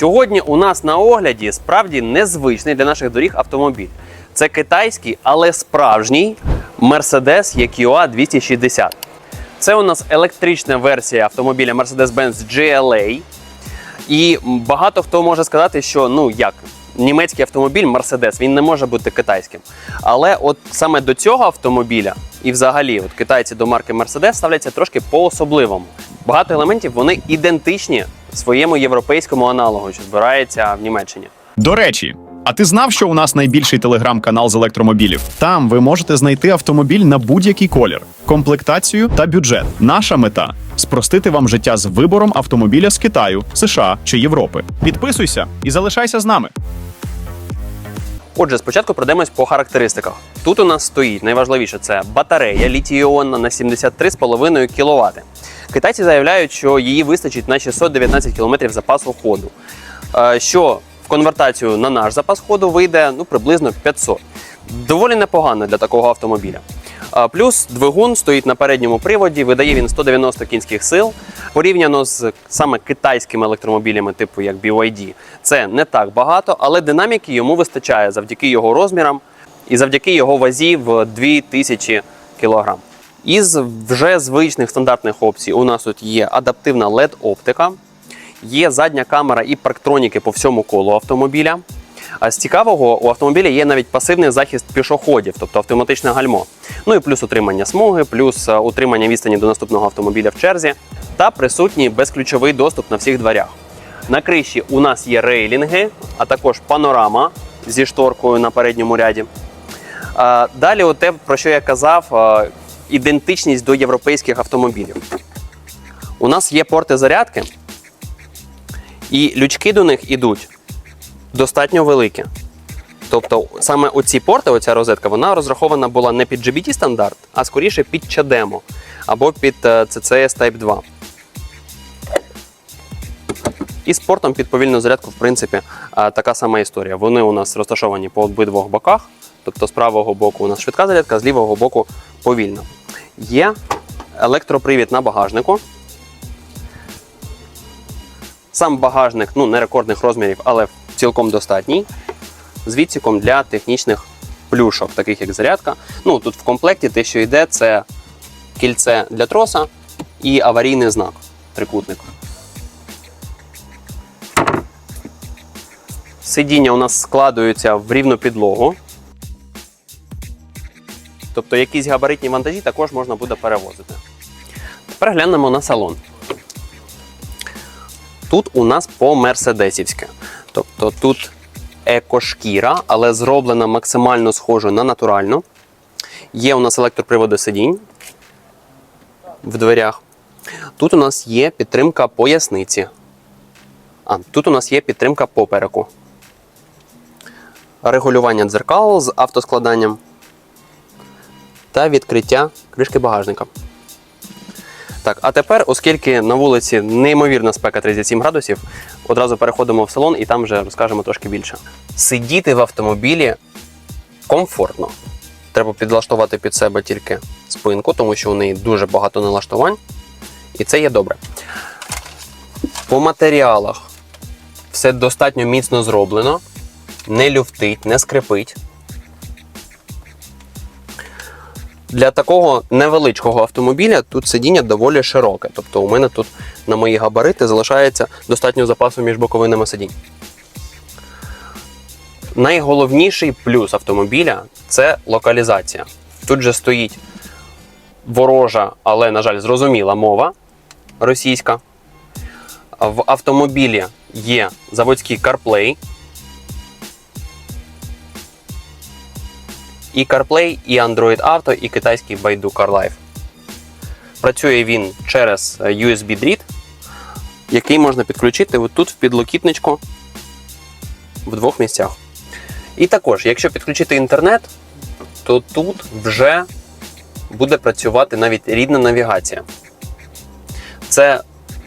сьогодні у нас на огляді справді незвичний для наших доріг автомобіль. Це китайський, але справжній Mercedes EQA 260. Це у нас електрична версія автомобіля Mercedes-Benz GLA. І багато хто може сказати, що ну як німецький автомобіль Mercedes, він не може бути китайським. Але от саме до цього автомобіля і взагалі от китайці до марки Mercedes ставляться трошки по-особливому. Багато елементів вони ідентичні своєму європейському аналогу, що збирається в Німеччині. До речі, а ти знав, що у нас найбільший телеграм-канал з електромобілів? Там ви можете знайти автомобіль на будь-який колір, комплектацію та бюджет. Наша мета спростити вам життя з вибором автомобіля з Китаю, США чи Європи. Підписуйся і залишайся з нами. Отже, спочатку пройдемось по характеристиках. Тут у нас стоїть найважливіше це батарея літій-іонна на 73,5 кВт. Китайці заявляють, що її вистачить на 619 км запасу ходу. Е, Що в конвертацію на наш запас ходу вийде ну, приблизно 500. Доволі непогано для такого автомобіля. Плюс двигун стоїть на передньому приводі, видає він 190 кінських сил. Порівняно з саме китайськими електромобілями, типу як BYD, це не так багато, але динаміки йому вистачає завдяки його розмірам і завдяки його вазі в 2000 кг. Із вже звичних стандартних опцій у нас тут є адаптивна LED-оптика, є задня камера і парктроніки по всьому колу автомобіля. А з цікавого у автомобіля є навіть пасивний захист пішоходів, тобто автоматичне гальмо. Ну і плюс утримання смуги, плюс е, утримання відстані до наступного автомобіля в черзі, та присутній безключовий доступ на всіх дверях. На криші у нас є рейлінги, а також панорама зі шторкою на передньому ряді. Далі, те, про що я казав, е, ідентичність до європейських автомобілів. У нас є порти зарядки, і лючки до них ідуть достатньо великі. Тобто саме оці порти, оця розетка, вона розрахована була не під GBT стандарт, а скоріше під CHAdeMO або під е, CCS Type 2. І з портом під повільну зарядку, в принципі, е, така сама історія. Вони у нас розташовані по обидвох боках. Тобто з правого боку у нас швидка зарядка, з лівого боку повільна. Є електропривід на багажнику. Сам багажник ну, не рекордних розмірів, але цілком достатній. З відсіком для технічних плюшок, таких як зарядка. Ну, тут в комплекті те, що йде, це кільце для троса і аварійний знак трикутник. Сидіння у нас складуються в рівну підлогу. Тобто якісь габаритні вантажі також можна буде перевозити. Тепер глянемо на салон. Тут у нас по мерседесівськи. Тобто тут екошкіра, але зроблена максимально схожо на натуральну. Є у нас електроприводи сидінь в дверях. Тут у нас є підтримка поясниці. А, тут у нас є підтримка попереку. Регулювання дзеркал з автоскладанням та відкриття кришки багажника. Так, а тепер, оскільки на вулиці неймовірна спека 37 градусів, одразу переходимо в салон і там вже розкажемо трошки більше. Сидіти в автомобілі комфортно. Треба підлаштувати під себе тільки спинку, тому що у неї дуже багато налаштувань, і це є добре. По матеріалах все достатньо міцно зроблено, не люфтить, не скрипить. Для такого невеличкого автомобіля тут сидіння доволі широке. Тобто у мене тут на мої габарити залишається достатньо запасу між боковинами сидінь. Найголовніший плюс автомобіля це локалізація. Тут же стоїть ворожа, але, на жаль, зрозуміла мова російська. В автомобілі є заводський CarPlay, і CarPlay, і Android Auto, і китайський Baidu CarLife. Працює він через е, USB-дріт, який можна підключити тут в підлокітничку в двох місцях. І також, якщо підключити інтернет, то тут вже буде працювати навіть рідна навігація. Це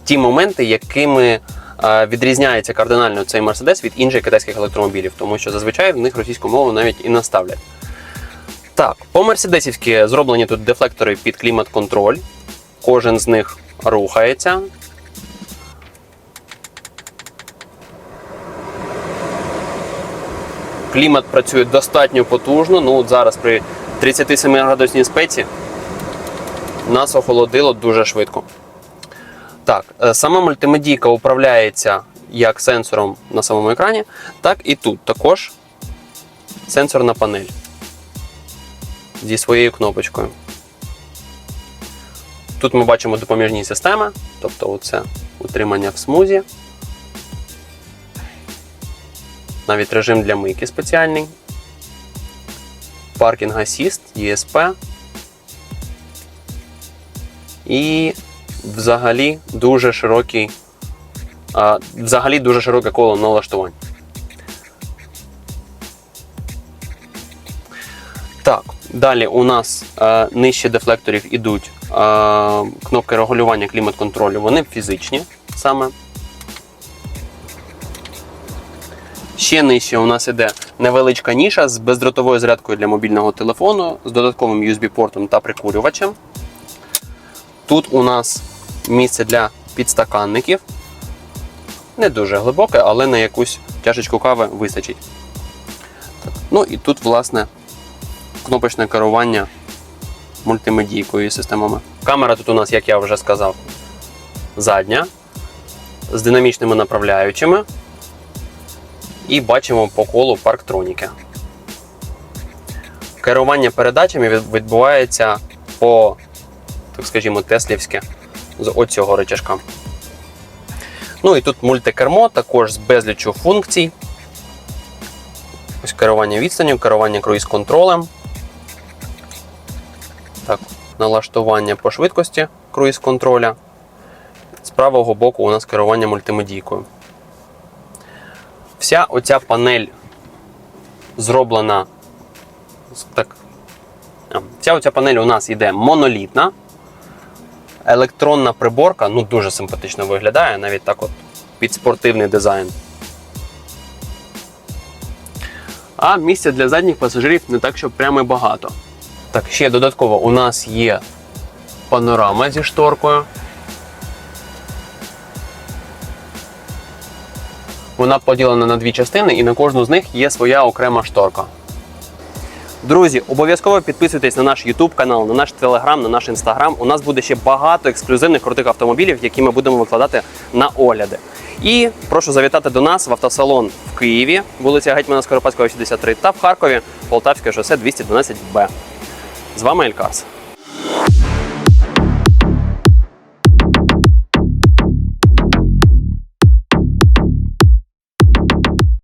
ті моменти, якими е, відрізняється кардинально цей Mercedes від інших китайських електромобілів, тому що зазвичай в них російську мову навіть і наставлять. Так, по мерседесівськи зроблені тут дефлектори під клімат-контроль. Кожен з них рухається. Клімат працює достатньо потужно. Ну, от зараз при 37 градусній спеці нас охолодило дуже швидко. Так, е, сама мультимедійка управляється як сенсором на самому екрані, так і тут також сенсорна панель зі своєю кнопочкою. Тут ми бачимо допоміжні системи, тобто оце утримання в смузі. Навіть режим для мийки спеціальний. Parking Assist, ESP. І взагалі дуже широкий, взагалі дуже широке коло налаштувань. Далі у нас е, нижче дефлекторів ідуть е, кнопки регулювання клімат-контролю. Вони фізичні саме. Ще нижче у нас іде невеличка ніша з бездротовою зарядкою для мобільного телефону, з додатковим USB-портом та прикурювачем. Тут у нас місце для підстаканників. Не дуже глибоке, але на якусь чашечку кави вистачить. Ну і тут, власне, кнопочне керування мультимедійкою і системами. Камера тут у нас, як я вже сказав, задня з динамічними направляючими. І бачимо по колу парктроніки. Керування передачами відбувається по, так скажімо, теслівськи з оцього рычажка. Ну і тут мультикермо, також з безліччю функцій. Ось керування відстанню, керування круїз-контролем. Так, налаштування по швидкості круїз-контроля. З правого боку у нас керування мультимедійкою. Вся оця панель зроблена. Так. Вся оця панель у нас йде монолітна. Електронна приборка ну, дуже симпатично виглядає, навіть так от під спортивний дизайн. А місця для задніх пасажирів не так, щоб прямо багато. Так, ще додатково у нас є панорама зі шторкою. Вона поділена на дві частини, і на кожну з них є своя окрема шторка. Друзі, обов'язково підписуйтесь на наш YouTube канал, на наш Telegram, на наш Instagram. У нас буде ще багато ексклюзивних крутих автомобілів, які ми будемо викладати на огляди. І прошу завітати до нас в автосалон в Києві, вулиця Гетьмана Скоропадського, 63, та в Харкові, Полтавське шосе 212Б. З вами Елькарс.